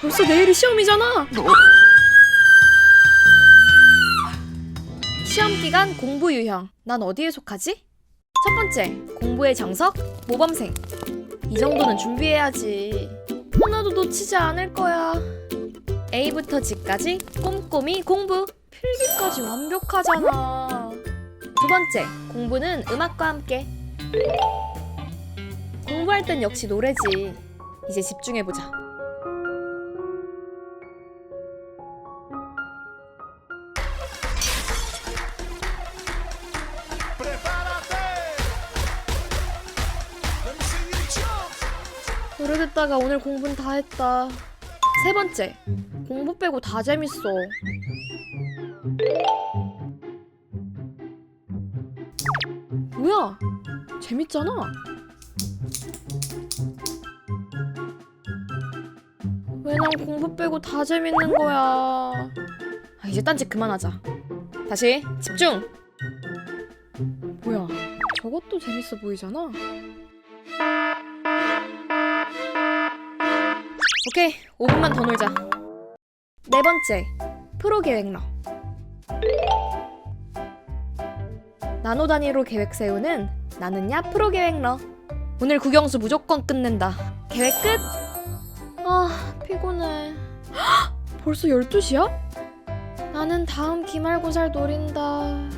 벌써 내일이 시험이잖아. 시험 기간 공부 유형. 난 어디에 속하지? 첫 번째, 공부의 정석, 모범생. 이 정도는 준비해야지. 하나도 놓치지 않을 거야. A부터 G까지 꼼꼼히 공부. 필기까지 완벽하잖아. 두 번째, 공부는 음악과 함께. 공부할 땐 역시 노래지. 이제 집중해보자. 듣다가 오늘 공부는 다 했다. 세 번째, 공부 빼고 다 재밌어. 뭐야? 재밌잖아. 왜 난 공부 빼고 다 재밌는 거야? 아, 이제 딴짓 그만하자. 다시 집중. 뭐야? 저것도 재밌어 보이잖아. 오케이, 5분만 더 놀자. 네 번째, 프로 계획러. 나노 단위로 계획 세우는 나는야 프로 계획러. 오늘 국영수 무조건 끝낸다. 계획 끝. 아, 피곤해. 헉, 벌써 12시야? 나는 다음 기말고사를 노린다.